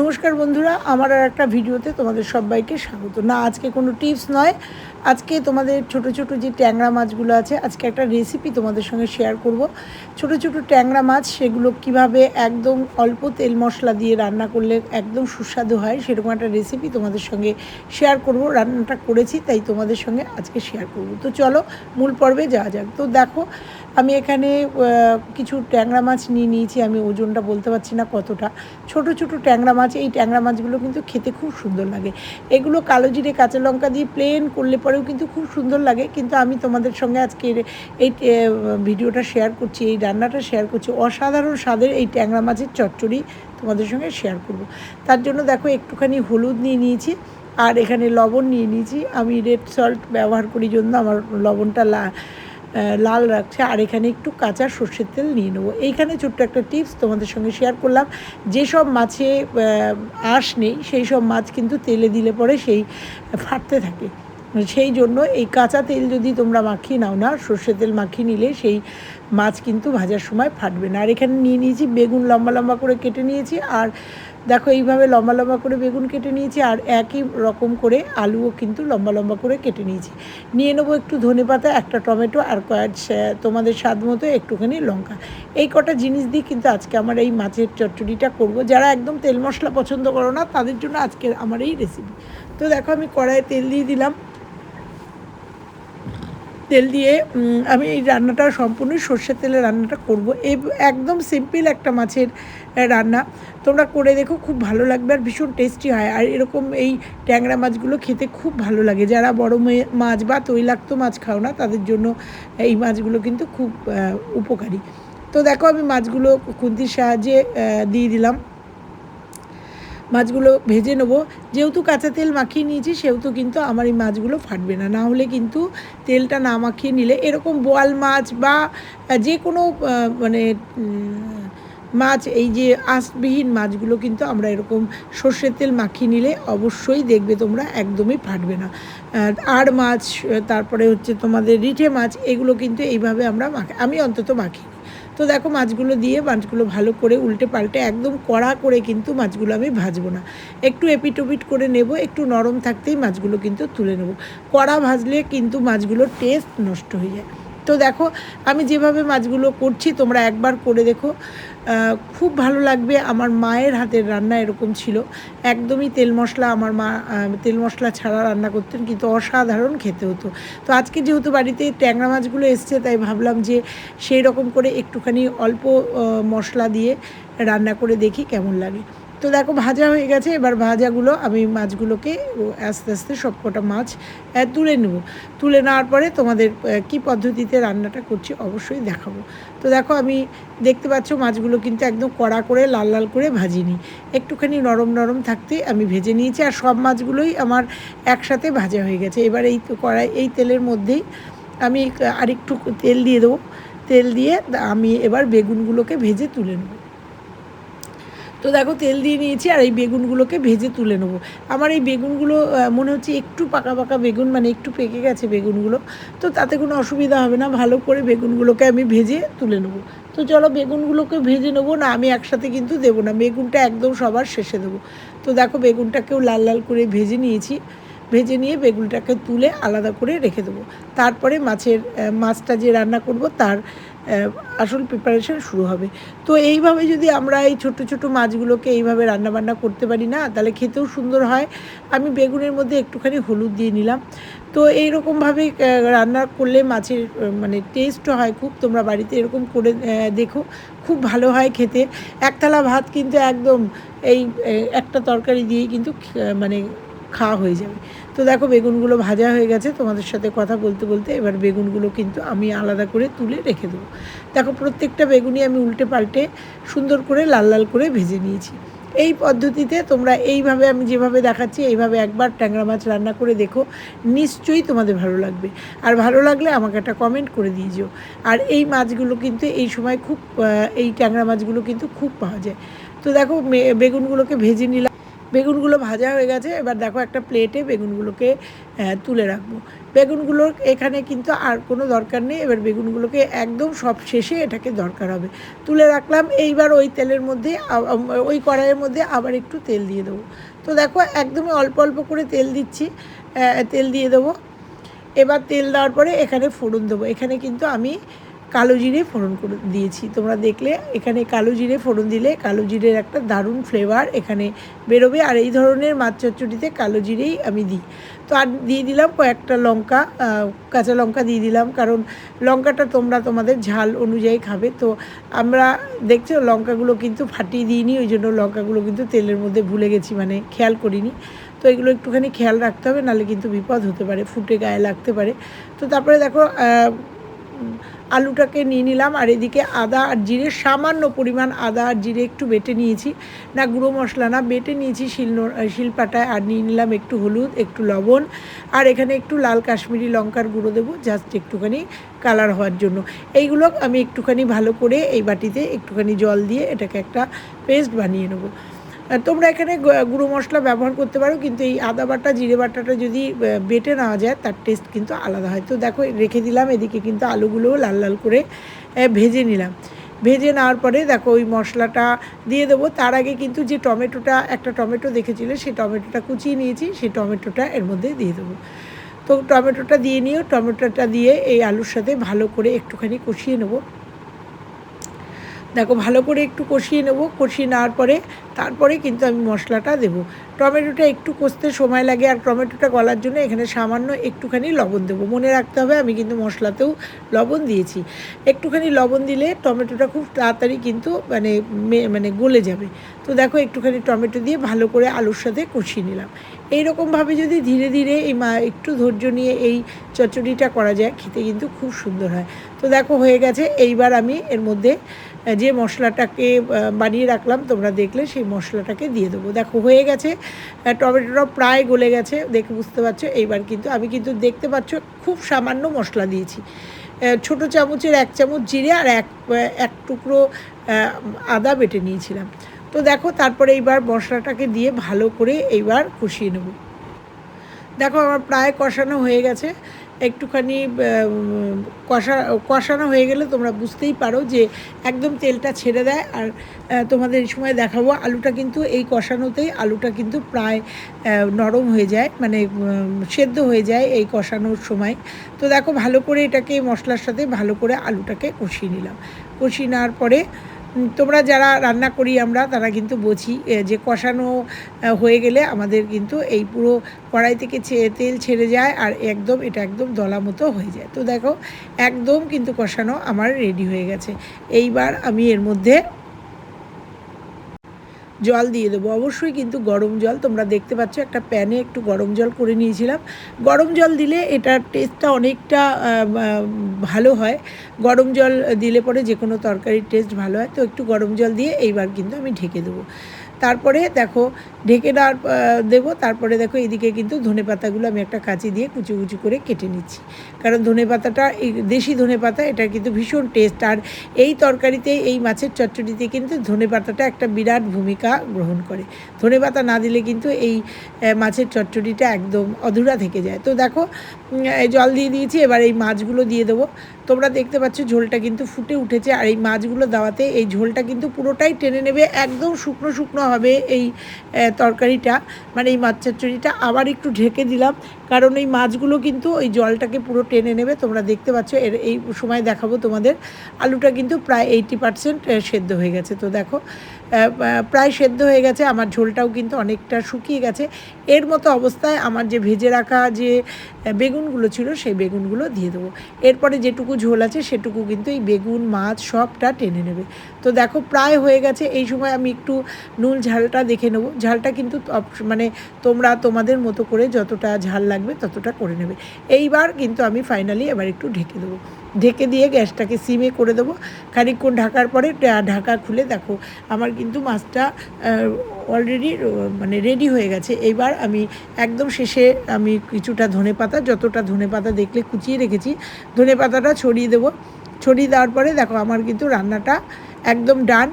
নমস্কার বন্ধুরা, আমার আর একটা ভিডিওতে তোমাদের সবাইকে স্বাগত। না, আজকে কোনো টিপস নয়। আজকে তোমাদের ছোট ছোট যে ট্যাংরা মাছগুলো আছে, আজকে একটা রেসিপি তোমাদের সঙ্গে শেয়ার করব। ছোট ছোট ট্যাংরা মাছ, সেগুলো কীভাবে একদম অল্প তেল মশলা দিয়ে রান্না করলে একদম সুস্বাদু হয়, সেরকম একটা রেসিপি তোমাদের সঙ্গে শেয়ার করব। রান্নাটা করেছি, তাই তোমাদের সঙ্গে আজকে শেয়ার করব। তো চলো, মূল পর্বে যাওয়া যাক। তো দেখো আমি এখানে কিছু ট্যাংরা মাছ নিয়ে নিয়েছি, আমি ওজনটা বলতে পারছি না কতটা। ছোট ছোট ট্যাংরা মাছ, এই ট্যাংরা মাছগুলো কিন্তু খেতে খুব সুন্দর লাগে। এগুলো কালো জিরে কাঁচা লঙ্কা দিয়ে প্লেন করলে পরেও কিন্তু খুব সুন্দর লাগে, কিন্তু আমি তোমাদের সঙ্গে আজকে এই ভিডিওটা শেয়ার করছি, এই রান্নাটা শেয়ার করছি। অসাধারণ স্বাদের এই ট্যাংরা মাছের চচ্চড়ি তোমাদের সঙ্গে শেয়ার করব। তার জন্য দেখো একটুখানি হলুদ নিয়ে নিয়েছি, আর এখানে লবণ নিয়ে নিয়েছি। আমি রেড সল্ট ব্যবহার করি জন্য, আমার লবণটা লা লাল রাখছে, আর এখানে একটু কাঁচা সর্ষের তেল নিয়ে নেব। এইখানে ছোট্ট একটা টিপস তোমাদের সঙ্গে শেয়ার করলাম। যেসব মাছে আঁশ নেই সেই সব মাছ কিন্তু তেলে দিলে পরে সেই ফাটতে থাকে। সেই জন্য এই কাঁচা তেল যদি তোমরা মাখিয়ে নাও না সর্ষের তেল মাখিয়ে নিলে সেই মাছ কিন্তু ভাজার সময় ফাটবে না। আর এখানে নিয়ে নিয়েছি বেগুন, লম্বা লম্বা করে কেটে নিয়েছি। আর দেখো, এইভাবে লম্বা লম্বা করে বেগুন কেটে নিয়েছি আর একই রকম করে আলুও কিন্তু লম্বা লম্বা করে কেটে নিয়েছি। নিয়ে নেব একটু ধনে পাতা একটা টমেটো আর কয়েক তোমাদের স্বাদ মতো একটুখানি লঙ্কা। এই কটা জিনিস দিয়ে কিন্তু আজকে আমার এই মাছের চটচড়িটা করব। যারা একদম তেল মশলা পছন্দ করো না, তাদের জন্য আজকে আমার এই রেসিপি তো দেখো, আমি কড়াইয়ে তেল দিয়ে দিলাম। তেল দিয়ে আমি এই রান্নাটা সম্পূর্ণ সর্ষের তেলে রান্নাটা করব। এই একদম সিম্পল একটা মাছের রান্না। তোমরা করে দেখো, খুব ভালো লাগবে আর ভীষণ টেস্টি হয়। আর এরকম এই ট্যাংরা মাছগুলো খেতে খুব ভালো লাগে। যারা বড় মাছ বা তৈলাক্ত মাছ খাও না, তাদের জন্য এই মাছগুলো কিন্তু খুব উপকারী। তো দেখো, আমি মাছগুলো খুন্তির সাহায্যে দিয়ে দিলাম। মাছগুলো ভেজে নেব। যেহেতু কাঁচা তেল মাখিয়ে নিয়েছি, সেহেতু কিন্তু আমার এই মাছগুলো ফাটবে না। না হলে কিন্তু তেলটা না মাখিয়ে নিলে এরকম বোয়াল মাছ বা যে কোনো মানে মাছ, এই যে আঁশবিহীন মাছগুলো কিন্তু আমরা এরকম সর্ষের তেল মাখিয়ে নিলে অবশ্যই দেখবে তোমরা একদমই ফাটবে না। আর মাছ, তারপরে হচ্ছে তোমাদের রিঠে মাছ, এগুলো কিন্তু এইভাবে আমরা মাখি, আমি অন্তত মাখি। তো দেখো মাছগুলো দিয়ে মাছগুলো ভালো করে উল্টে পাল্টে একদম কড়া করে কিন্তু মাছগুলো আমি ভাজবো না। একটু এপিটোপিট করে নেব, একটু নরম থাকতেই মাছগুলো কিন্তু তুলে নেব। কড়া ভাজলে কিন্তু মাছগুলোর টেস্ট নষ্ট হয়ে যায়। তো দেখো, আমি যেভাবে মাছগুলো করছি, তোমরা একবার করে দেখো। খুব ভালো লাগবে, আমার মায়ের হাতের রান্না এরকম ছিল। একদমই তেল মশলা, আমার মা তেল মশলা ছাড়া রান্না করতেন, কিন্তু অসাধারণ খেতে হতো। তো আজকে যেহেতু বাড়িতে ট্যাংরা মাছগুলো এসছে, তাই ভাবলাম যে সেই রকম করে একটুখানি অল্প মশলা দিয়ে রান্না করে দেখি কেমন লাগে। তো দেখো ভাজা হয়ে গেছে, এবার ভাজাগুলো আমি মাছগুলোকে আস্তে আস্তে সবকটা মাছ তুলে নেব। তুলে নেওয়ার পরে তোমাদের কি পদ্ধতিতে রান্নাটা করছি অবশ্যই দেখাবো। তো দেখো আমি দেখতে পাচ্ছ মাছগুলো কিন্তু একদম কড়া করে, লাল লাল করে ভাজিনি। একটুখানি নরম নরম থাকতে আমি ভেজে নিয়েছি আর সব মাছগুলোই আমার একসাথে ভাজা হয়ে গেছে। এবার এই কড়াই, এই তেলের মধ্যেই আমি আরেকটু তেল দিয়ে দেবো। তেল দিয়ে আমি এবার বেগুনগুলোকে ভেজে তুলে নেব। তো দেখো তেল দিয়ে নিয়েছি আর এই বেগুনগুলোকে ভেজে তুলে নেব। আমার এই বেগুনগুলো মনে হচ্ছে একটু পাকা পাকা বেগুন মানে একটু পেকে গেছে বেগুনগুলো। তো তাতে কোনো অসুবিধা হবে না, ভালো করে বেগুনগুলোকে আমি ভেজে তুলে নেব। তো চলো বেগুনগুলোকে ভেজে নেব, না আমি একসাথে কিন্তু দেবো না, বেগুনটা একদম সবার শেষে দেবো। তো দেখো বেগুনটাকেও লাল লাল করে ভেজে নিয়েছি। ভেজে নিয়ে বেগুনটাকে তুলে আলাদা করে রেখে দেবো। তারপরে মাছের মাছটা যে রান্না করব, তার আসল প্রিপারেশন শুরু হবে। তো এইভাবে যদি আমরা এই ছোট ছোট মাছগুলোকে এইভাবে রান্নাবান্না করতে পারি না, তাহলে খেতেও সুন্দর হয়। আমি বেগুনের মধ্যে একটুখানি হলুদ দিয়ে নিলাম। তো এইরকমভাবে রান্না করলে মাছের মানে টেস্ট হয় খুব। তোমরা বাড়িতে এরকম করে দেখো, খুব ভালো হয় খেতে। এক থালা ভাত কিন্তু একদম এই একটা তরকারি দিয়েই কিন্তু মানে খাওয়া হয়ে যাবে। তো দেখো বেগুনগুলো ভাজা হয়ে গেছে, তোমাদের সাথে কথা বলতে বলতে এবার বেগুনগুলো কিন্তু আমি আলাদা করে তুলে রেখে দেবো। দেখো প্রত্যেকটা বেগুনই আমি উল্টে পাল্টে সুন্দর করে লাল লাল করে ভেজে নিয়েছি। এই পদ্ধতিতে তোমরা এইভাবে আমি যেভাবে দেখাচ্ছি, এইভাবে একবার ট্যাংরা মাছ রান্না করে দেখো, নিশ্চয়ই তোমাদের ভালো লাগবে। আর ভালো লাগলে আমাকে একটা কমেন্ট করে দিয়ে দিয়েছ আর এই মাছগুলো কিন্তু এই সময় খুব এই ট্যাংরা মাছগুলো কিন্তু খুব পাওয়া যায়। তো দেখো বেগুনগুলোকে ভেজে নিলাম। বেগুনগুলো ভাজা হয়ে গেছে, এবার দেখো একটা প্লেটে বেগুনগুলোকে তুলে রাখব। বেগুনগুলোর এখানে কিন্তু আর কোনো দরকার নেই, এবার বেগুনগুলোকে একদম সব শেষে এটাকে দরকার হবে। তুলে রাখলাম, এইবার ওই তেলের মধ্যে ওই কড়াইয়ের মধ্যে আবার একটু তেল দিয়ে দেবো। তো দেখো একদমই অল্প অল্প করে তেল দিচ্ছি তেল দিয়ে দেবো। এবার তেল দেওয়ার পরে এখানে ফোড়ন দেবো। এখানে কিন্তু আমি কালো জিরে ফোড়ন করে দিয়েছি। তোমরা দেখলে এখানে কালো জিরে ফোড়ন দিলে কালো জিরের একটা দারুণ ফ্লেভার এখানে বেরোবে। আর এই ধরনের মাছ চচ্চড়িতে কালো জিরেই আমি দিই। তো আর দিয়ে দিলাম কয়েকটা লঙ্কা কাঁচা লঙ্কা দিয়ে দিলাম। কারণ লঙ্কাটা তোমরা তোমাদের ঝাল অনুযায়ী খাবে। তো আমরা দেখছ লঙ্কাগুলো কিন্তু ফাটিয়ে দিইনি, ওই জন্য লঙ্কাগুলো কিন্তু তেলের মধ্যে ভুলে গেছি মানে খেয়াল করিনি। তো এগুলো একটুখানি খেয়াল রাখতে হবে, নাহলে কিন্তু বিপদ হতে পারে, ফুটে গায়ে লাগতে পারে। তো তারপরে দেখো আলুটাকে নিয়ে নিলাম, আর এদিকে আদা আর জিরে, সামান্য পরিমাণ আদা আর জিরে একটু বেটে নিয়েছি। না, গুঁড়ো মশলা না, বেটে নিয়েছি শিল শিলপাটায়, আর নিয়ে নিলাম একটু হলুদ, একটু লবণ, আর এখানে একটু লাল কাশ্মীরি লঙ্কার গুঁড়ো দেবো, জাস্ট একটুখানি কালার হওয়ার জন্য। এইগুলো আমি একটুখানি ভালো করে এই বাটিতে একটুখানি জল দিয়ে এটাকে একটা পেস্ট বানিয়ে নেব। তোমরা এখানে গুঁড়ো মশলা ব্যবহার করতে পারো, কিন্তু এই আদা বাটা, জিরে বাটাটা যদি বেটে নেওয়া যায়, তার টেস্ট কিন্তু আলাদা হয়। তো দেখো, রেখে দিলাম, এদিকে কিন্তু আলুগুলোও লাল লাল করে ভেজে নিলাম। ভেজে নেওয়ার পরে দেখো, ওই মশলাটা দিয়ে দেবো। তার আগে কিন্তু যে টমেটোটা, একটা টমেটো দেখেছিলে সেই টমেটোটা কুচিয়ে নিয়েছি সেই টমেটোটা এর মধ্যে দিয়ে দেবো। তো টমেটোটা দিয়ে নিয়েও, টমেটোটা দিয়ে এই আলুর সাথে ভালো করে একটুখানি কষিয়ে নেব। দেখো, ভালো করে একটু কষিয়ে নেব। কষিয়ে নেওয়ার পরে তারপরে কিন্তু আমি মশলাটা দেবো। টমেটোটা একটু কষতে সময় লাগে আর টমেটোটা গলার জন্য এখানে সামান্য একটুখানি লবণ দেবো। মনে রাখতে হবে আমি কিন্তু মশলাতেও লবণ দিয়েছি। একটুখানি লবণ দিলে টমেটোটা খুব তাড়াতাড়ি কিন্তু মানে মানে গলে যাবে। তো দেখো, একটুখানি টমেটো দিয়ে ভালো করে আলুর সাথে কষিয়ে নিলাম। এই রকমভাবে যদি ধীরে ধীরে এই মা, একটু ধৈর্য নিয়ে এই চচ্চড়িটা করা যায়, খেতে কিন্তু খুব সুন্দর হয়। তো দেখো, হয়ে গেছে। এইবার আমি এর মধ্যে যে মশলাটাকে বানিয়ে রাখলাম, তোমরা দেখলে সেই মশলাটাকে দিয়ে দেবো। দেখো, হয়ে গেছে। টমেটোটা প্রায় গলে গেছে, দেখে বুঝতে পারছ? এইবার কিন্তু, আমি কিন্তু দেখতে পাচ্ছ, খুব সামান্য মশলা দিয়েছি। ছোট চামচের এক চামচ জিরে আর এক এক টুকরো আদা বেটে নিয়েছিলাম। তো দেখো, তারপরে এইবার মশলাটাকে দিয়ে ভালো করে এইবার কষিয়ে নেব। দেখো, আমার প্রায় কষানো হয়ে গেছে। একটুখানি কষা, কষানো হয়ে গেলে তোমরা বুঝতেই পারো যে একদম তেলটা ছেড়ে দেয়। আর তোমাদের এই সময় দেখাবো, আলুটা কিন্তু এই কষানোতেই আলুটা কিন্তু প্রায় নরম হয়ে যায় মানে সেদ্ধ হয়ে যায় এই কষানোর সময়। তো দেখো, ভালো করে এটাকে মশলার সাথে ভালো করে আলুটাকে কষিয়ে নিলাম। কষিয়ে নেওয়ার পরে তোমরা যারা রান্না করি আমরা, তারা কিন্তু বুঝি যে কষানো হয়ে গেলে আমাদের কিন্তু এই পুরো কড়াই থেকে তেল ছেড়ে যায় আর একদম, এটা একদম দলা মতো হয়ে যায়। তো দেখো, একদম কিন্তু কষানো আমার রেডি হয়ে গেছে। এইবার আমি এর মধ্যে জল দিয়ে দেবো। অবশ্যই কিন্তু গরম জল, তোমরা দেখতে পাচ্ছ একটা প্যানে একটু গরম জল করে নিয়েছিলাম। গরম জল দিলে এটার টেস্টটা অনেকটা ভালো হয়। গরম জল দিলে পরে যে কোনো তরকারির টেস্ট ভালো হয়। তো একটু গরম জল দিয়ে এইবার কিন্তু আমি ঢেকে দেবো। তারপরে দেখো, ঢেকে দেওয়ার দেবো, তারপরে দেখো এদিকে কিন্তু ধনে পাতাগুলো আমি একটা কাঁচি দিয়ে কুচি কুচি করে কেটে নিচ্ছি। কারণ ধনে পাতাটা দেশি ধনে পাতা, এটা কিন্তু ভীষণ টেস্ট আর এই তরকারিতে, এই মাছের চচ্চড়িতে কিন্তু ধনে পাতাটা একটা বিরাট ভূমিকা গ্রহণ করে। ধনে পাতা না দিলে কিন্তু এই মাছের চচ্চড়িটা একদম অধুরা থেকে যায়। তো দেখো জল দিয়ে দিয়েছি, এবার এই মাছগুলো দিয়ে দেবো। তোমরা দেখতে পাচ্ছ ঝোলটা কিন্তু ফুটে উঠেছে আর এই মাছগুলো দেওয়াতে এই ঝোলটা কিন্তু পুরোটাই টেনে নেবে, একদম শুকনো শুকনো হবে এই তরকারিটা। মানে এই মাছ চচ্চড়িটা আবার একটু ঢেকে দিলাম, কারণ এই মাছগুলো কিন্তু ওই জলটাকে পুরো টেনে নেবে। তোমরা দেখতে পাচ্ছ এর, এই সময় দেখাবো তোমাদের। আলুটা কিন্তু প্রায় এইটি পার্সেন্ট সেদ্ধ হয়ে গেছে। তো দেখো প্রায় সেদ্ধ হয়ে গেছে, আমার ঝোলটাও কিন্তু অনেকটা শুকিয়ে গেছে। এর মতো অবস্থায় আমার যে ভেজে রাখা যে বেগুনগুলো ছিল, সেই বেগুনগুলো দিয়ে দেবো। এরপরে যেটুকু ঝোল আছে, সেটুকু কিন্তু এই বেগুন, মাছ সবটা টেনে নেবে। তো দেখো, প্রায় হয়ে গেছে, এই সময় আমি একটু নুন ঝালটা দেখে নেব। ঝালটা কিন্তু মানে তোমরা তোমাদের মতো করে যতটা ঝাল লাগবে ততটা করে নেবে। এইবার কিন্তু আমি ফাইনালি এবার একটু ঢেকে দেবো। ঢেকে দিয়ে গ্যাসটাকে সিমে করে দেবো। খানিকক্ষণ ঢাকার পরে ঢাকা খুলে দেখো, আমার কিন্তু মাছটা অলরেডি মানে রেডি হয়ে গেছে। এবার আমি একদম শেষে আমি কিছুটা ধনে পাতা, যতটা ধনে পাতা দেখলে কুচিয়ে রেখেছি, ধনে পাতাটা ছড়িয়ে দেবো। ছড়িয়ে দেওয়ার পরে দেখো, আমার কিন্তু রান্নাটা একদম ডান,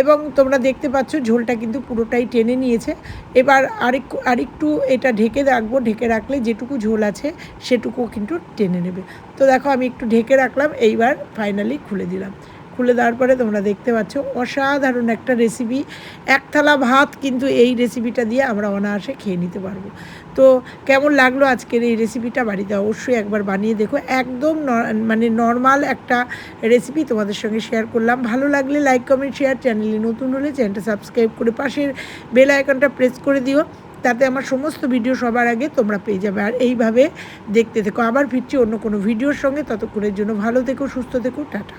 এবং তোমরা দেখতে পাচ্ছ ঝোলটা কিন্তু পুরোটাই টেনে নিয়েছে। এবার আরেক, আরেকটু এটা ঢেকে রাখব, ঢেকে রাখলে যেটুকু ঝোল আছে সেটুকু কিন্তু টেনে নেবে। তো দেখো আমি একটু ঢেকে রাখলাম, এইবার ফাইনালি খুলে দিলাম। খুলে দেওয়ার পরে তোমরা দেখতে পাচ্ছ অসাধারণ একটা রেসিপি। এক থালা ভাত কিন্তু এই রেসিপিটা দিয়ে আমরা অনায়াসে খেয়ে নিতে পারব। তো কেমন লাগল আজকের এই রেসিপিটা বাড়িতে? অবশ্যই একবার বানিয়ে দেখো। একদম মানে নর্মাল একটা রেসিপি তোমাদের সঙ্গে শেয়ার করলাম। ভালো লাগলে লাইক কমেন্ট শেয়ার চ্যানেলে নতুন হলে চ্যানেলটা সাবস্ক্রাইব করে পাশের বেল আইকনটা প্রেস করে দিও। তাতে আমার সমস্ত ভিডিও সবার আগে তোমরা পেয়ে যাবে। আর এইভাবে দেখতে থেকো। আবার ফিরছি অন্য কোনো ভিডিওর সঙ্গে। ততক্ষণের জন্য ভালো থেকো, সুস্থ থেকো, টাটা।